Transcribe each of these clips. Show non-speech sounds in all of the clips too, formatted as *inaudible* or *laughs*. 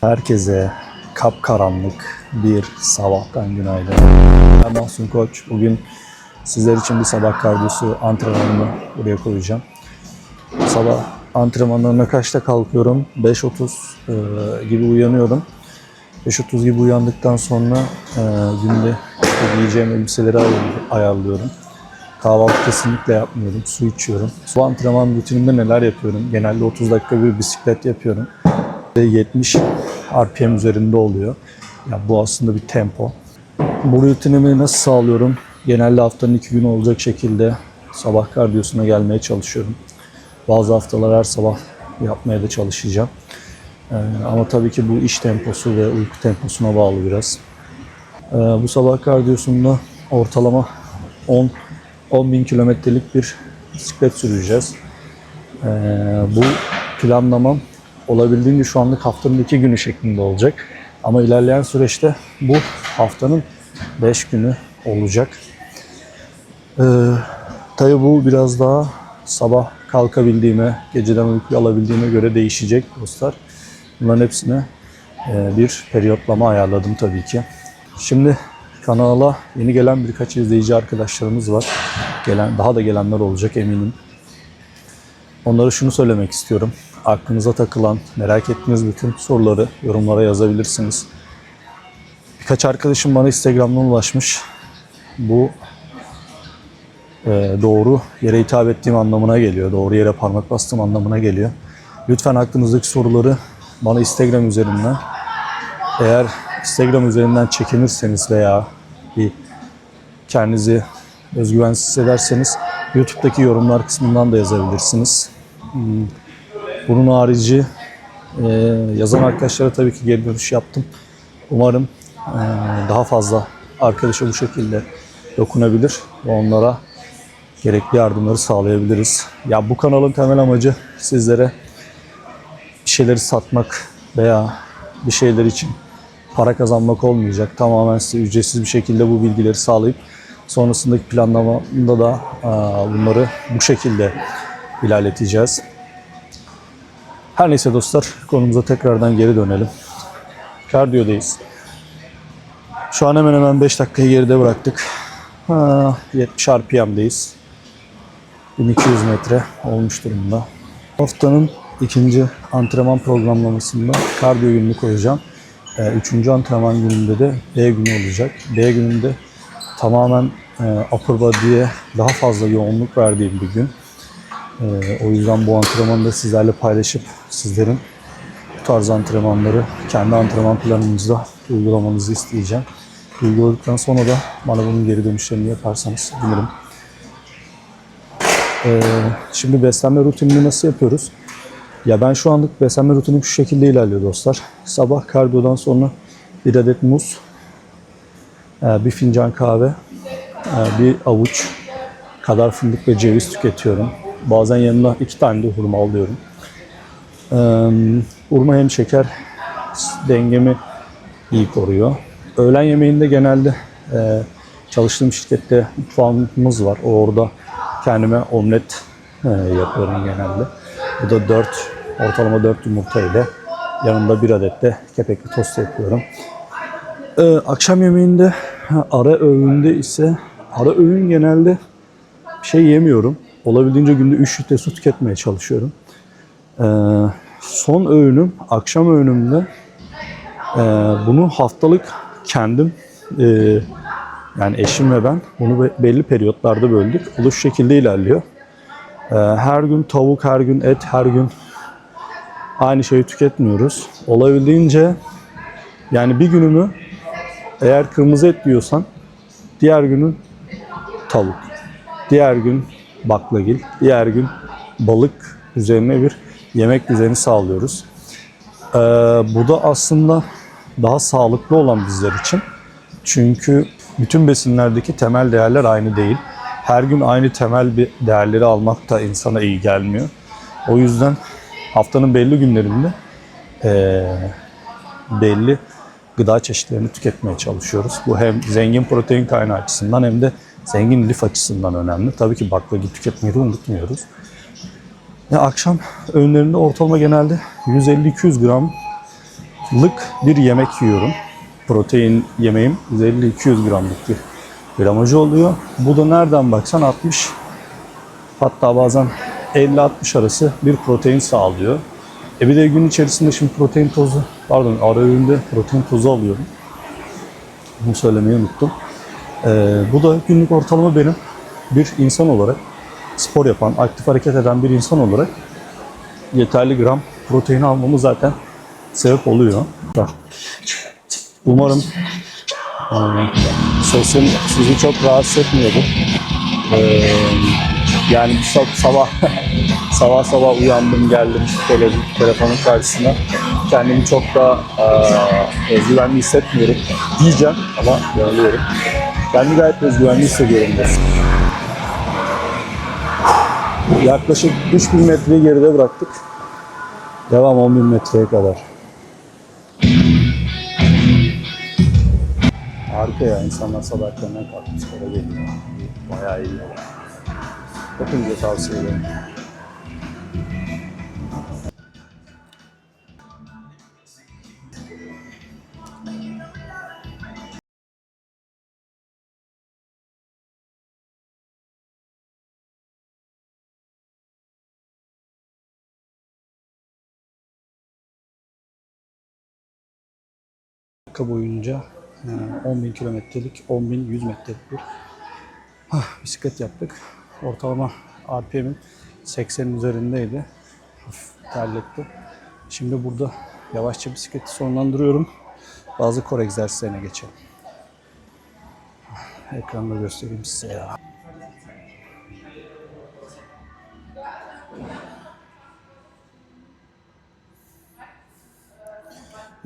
Herkese kapkaranlık bir sabahtan günaydın. Ben Mahsun Koç. Bugün sizler için bir sabah kardiyosu antrenmanımı buraya koyacağım. Sabah antrenmanlarına kaçta kalkıyorum? 5.30 e, gibi uyanıyorum. 5.30 gibi uyandıktan sonra e, günde işte giyeceğim elbiseleri ayar- ayarlıyorum. Kahvaltı kesinlikle yapmıyorum. Su içiyorum. Su antrenman rutinimde neler yapıyorum? Genelde 30 dakika bir bisiklet yapıyorum. Ve 70 RPM üzerinde oluyor. Ya bu aslında bir tempo. Bu rutinimi nasıl sağlıyorum? Genelde haftanın iki günü olacak şekilde sabah kardiyosuna gelmeye çalışıyorum. Bazı haftalar her sabah yapmaya da çalışacağım. Ee, ama tabii ki bu iş temposu ve uyku temposuna bağlı biraz. Ee, bu sabah kardiyosunda ortalama 10 10 bin kilometrelik bir bisiklet süreceğiz. Ee, bu planlamam olabildiğince şu anlık haftanın iki günü şeklinde olacak. Ama ilerleyen süreçte bu haftanın 5 günü olacak. Ee, tabii bu biraz daha sabah kalkabildiğime, geceden uyku alabildiğime göre değişecek dostlar. Bunların hepsine e, bir periyotlama ayarladım tabii ki. Şimdi kanala yeni gelen birkaç izleyici arkadaşlarımız var. Gelen, daha da gelenler olacak eminim. Onlara şunu söylemek istiyorum. Aklınıza takılan, merak ettiğiniz bütün soruları yorumlara yazabilirsiniz. Birkaç arkadaşım bana Instagram'dan ulaşmış. Bu e, doğru yere hitap ettiğim anlamına geliyor. Doğru yere parmak bastığım anlamına geliyor. Lütfen aklınızdaki soruları bana Instagram üzerinden eğer Instagram üzerinden çekinirseniz veya bir kendinizi özgüvensiz hissederseniz YouTube'daki yorumlar kısmından da yazabilirsiniz. Hmm, Bunun harici e, yazan arkadaşlara tabii ki geri dönüş yaptım. Umarım e, daha fazla arkadaşa bu şekilde dokunabilir ve onlara gerekli yardımları sağlayabiliriz. Ya bu kanalın temel amacı sizlere bir şeyleri satmak veya bir şeyler için para kazanmak olmayacak. Tamamen size ücretsiz bir şekilde bu bilgileri sağlayıp sonrasındaki planlamada da aa, bunları bu şekilde ilerleteceğiz. Her neyse dostlar konumuza tekrardan geri dönelim. Kardiyodayız. Şu an hemen hemen 5 dakikayı geride bıraktık. Ha, 70 RPM'deyiz. 1200 metre olmuş durumda. Haftanın ikinci antrenman programlamasında kardiyo gününü koyacağım. Ee, Üçüncü antrenman gününde de B günü olacak. B gününde tamamen e, upper body'ye daha fazla yoğunluk verdiğim bir gün. Ee, O yüzden bu antrenmanı da sizlerle paylaşıp sizlerin bu tarz antrenmanları kendi antrenman planınızda uygulamanızı isteyeceğim. Uyguladıktan sonra da bana bunun geri dönüşlerini yaparsanız sevinirim. Ee, şimdi beslenme rutinini nasıl yapıyoruz? Ya ben şu anlık beslenme rutinim şu şekilde ilerliyor dostlar. Sabah kardiyodan sonra bir adet muz, e, bir fincan kahve, e, bir avuç kadar fındık ve ceviz tüketiyorum. Bazen yanına iki tane de hurma alıyorum. Ee, hurma hem şeker dengemi iyi koruyor. Öğlen yemeğinde genelde e, çalıştığım şirkette mutfağımız var. Orada kendime omlet e, yapıyorum genelde. Bu da 4, ortalama 4 yumurta ile yanında bir adet de kepekli tost yapıyorum. Ee, akşam yemeğinde ara öğünde ise ara öğün genelde şey yemiyorum. Olabildiğince günde 3 litre su tüketmeye çalışıyorum. Ee, son öğünüm, akşam öğünümde e, bunu haftalık kendim e, yani eşim ve ben bunu be- belli periyotlarda böldük. O da şu şekilde ilerliyor. Ee, her gün tavuk, her gün et, her gün aynı şeyi tüketmiyoruz. Olabildiğince yani bir günümü eğer kırmızı et yiyorsan diğer günün tavuk. Diğer gün baklagil, diğer gün balık üzerine bir yemek düzeni sağlıyoruz. Ee, bu da aslında daha sağlıklı olan bizler için. Çünkü bütün besinlerdeki temel değerler aynı değil. Her gün aynı temel bir değerleri almak da insana iyi gelmiyor. O yüzden haftanın belli günlerinde eee, belli gıda çeşitlerini tüketmeye çalışıyoruz. Bu hem zengin protein kaynağı açısından hem de zengin lif açısından önemli. Tabii ki baklagil tüketmeyi de unutmuyoruz. Ya akşam öğünlerinde ortalama genelde 150-200 gram bir yemek yiyorum. Protein yemeğim 150-200 gramlık bir gramajı oluyor. Bu da nereden baksan 60 hatta bazen 50-60 arası bir protein sağlıyor. E bir de gün içerisinde şimdi protein tozu, pardon ara öğünde protein tozu alıyorum. Bunu söylemeyi unuttum. Ee, bu da günlük ortalama benim bir insan olarak spor yapan, aktif hareket eden bir insan olarak yeterli gram protein almamı zaten sebep oluyor. Umarım e, sesim sizi çok rahatsız etmiyordur. Ee, yani sab- sabah *laughs* sabah sabah uyandım geldim böyle telefonun karşısına kendimi çok da e, özgüvenli hissetmiyorum diyeceğim ama yanılıyorum. Kendimi gayet özgüvenli hissediyorum. Yaklaşık 3000 metreyi geride bıraktık. Devam 10.000 metreye kadar. Harika ya insanlar sabah erkenden kalkıp spora geliyor. Bayağı iyi. Hepinize tavsiye ederim. Dakika boyunca e, 10.000 kilometrelik, 10.100 metrelik bir bisiklet yaptık. Ortalama RPM'im 80'in üzerindeydi. Hafif terletti. Şimdi burada yavaşça bisikleti sonlandırıyorum. Bazı kor egzersizlerine geçelim. Ekranda göstereyim size ya.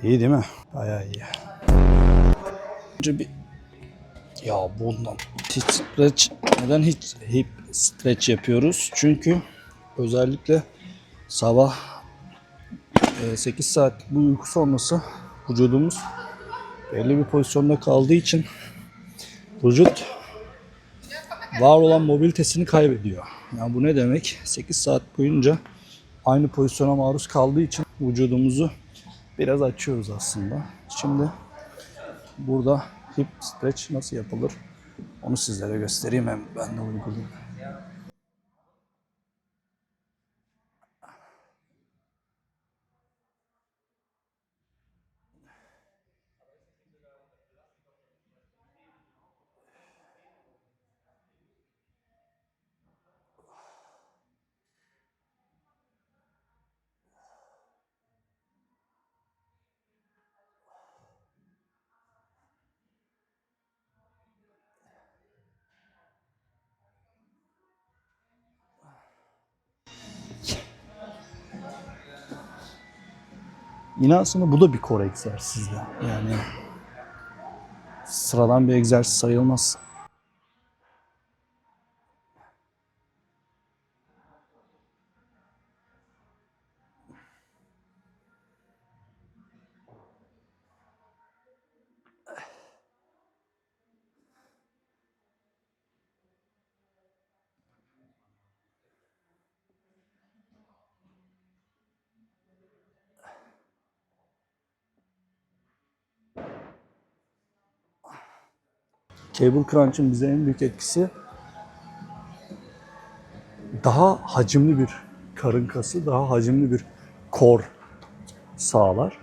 İyi değil mi? Bayağı iyi. Önce bir ya bundan hiç stretch neden hiç hip stretch yapıyoruz? Çünkü özellikle sabah e, 8 saat bu uyku sonrası vücudumuz belli bir pozisyonda kaldığı için vücut var olan mobilitesini kaybediyor. Yani bu ne demek? 8 saat boyunca aynı pozisyona maruz kaldığı için vücudumuzu biraz açıyoruz aslında. Şimdi burada hip stretch nasıl yapılır onu sizlere göstereyim hem ben de uygulayayım. Yine aslında bu da bir kor egzersizi. Yani sıradan bir egzersiz sayılmaz. Cable Crunch'ın bize en büyük etkisi daha hacimli bir karın kası, daha hacimli bir kor sağlar.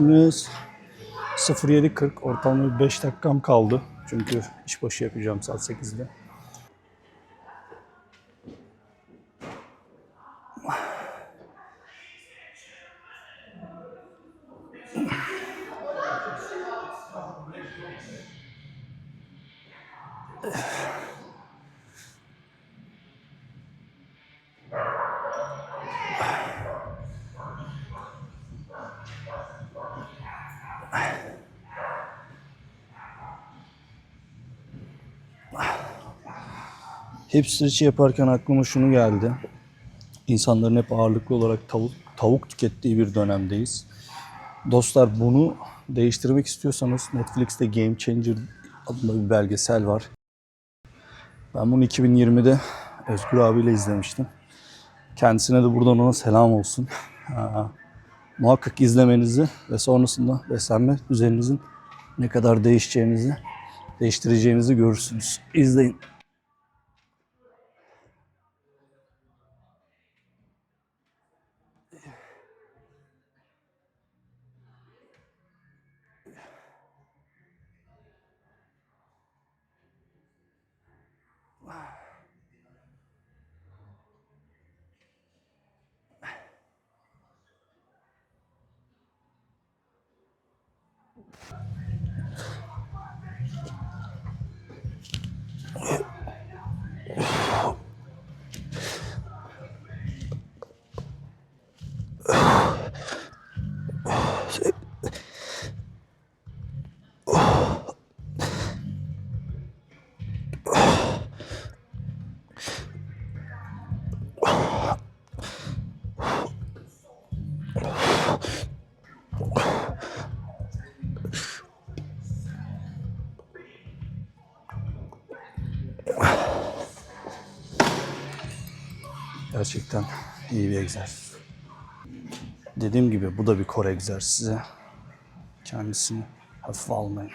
Şimdi 07.40 ortalama bir 5 dakikam kaldı. Çünkü işbaşı yapacağım saat 8'de. Hep stretch yaparken aklıma şunu geldi. İnsanların hep ağırlıklı olarak tavuk, tavuk tükettiği bir dönemdeyiz. Dostlar bunu değiştirmek istiyorsanız Netflix'te Game Changer adında bir belgesel var. Ben bunu 2020'de Özgür abiyle izlemiştim. Kendisine de buradan ona selam olsun. *laughs* Muhakkak izlemenizi ve sonrasında beslenme düzeninizin ne kadar değişeceğinizi, değiştireceğinizi görürsünüz. İzleyin. you Gerçekten iyi bir egzersiz. Dediğim gibi bu da bir kor egzersizi. Kendisini hafife almayın.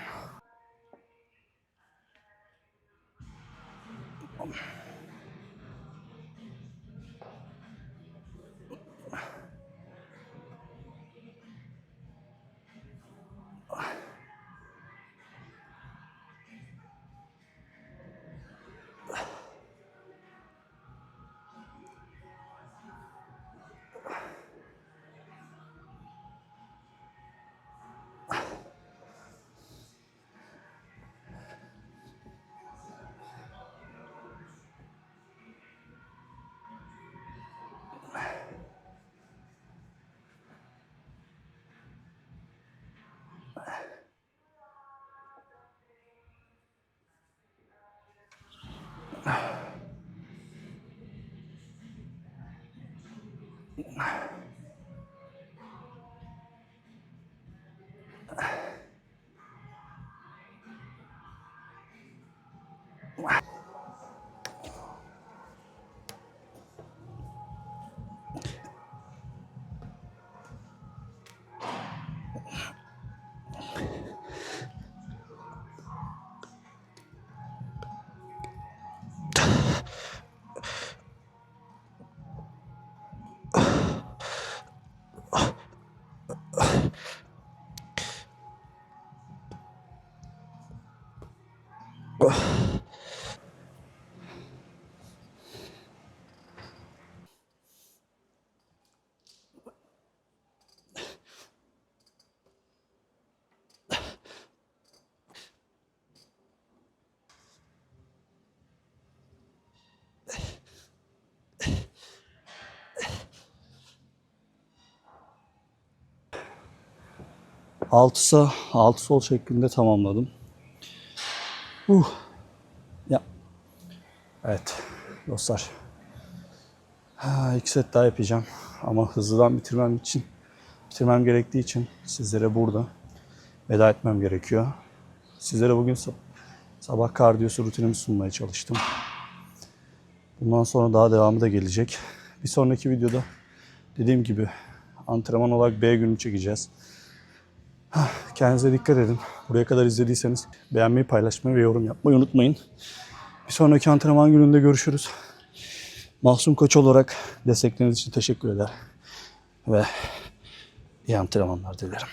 Altısa altı sol şeklinde tamamladım. Uh. Ya. Evet dostlar. Ha, iki set daha yapacağım. Ama hızlıdan bitirmem için bitirmem gerektiği için sizlere burada veda etmem gerekiyor. Sizlere bugün sab- sabah kardiyosu rutinimi sunmaya çalıştım. Bundan sonra daha devamı da gelecek. Bir sonraki videoda dediğim gibi antrenman olarak B günü çekeceğiz. Kendinize dikkat edin. Buraya kadar izlediyseniz beğenmeyi, paylaşmayı ve yorum yapmayı unutmayın. Bir sonraki antrenman gününde görüşürüz. Mahsun Koç olarak destekleriniz için teşekkür eder. Ve iyi antrenmanlar dilerim.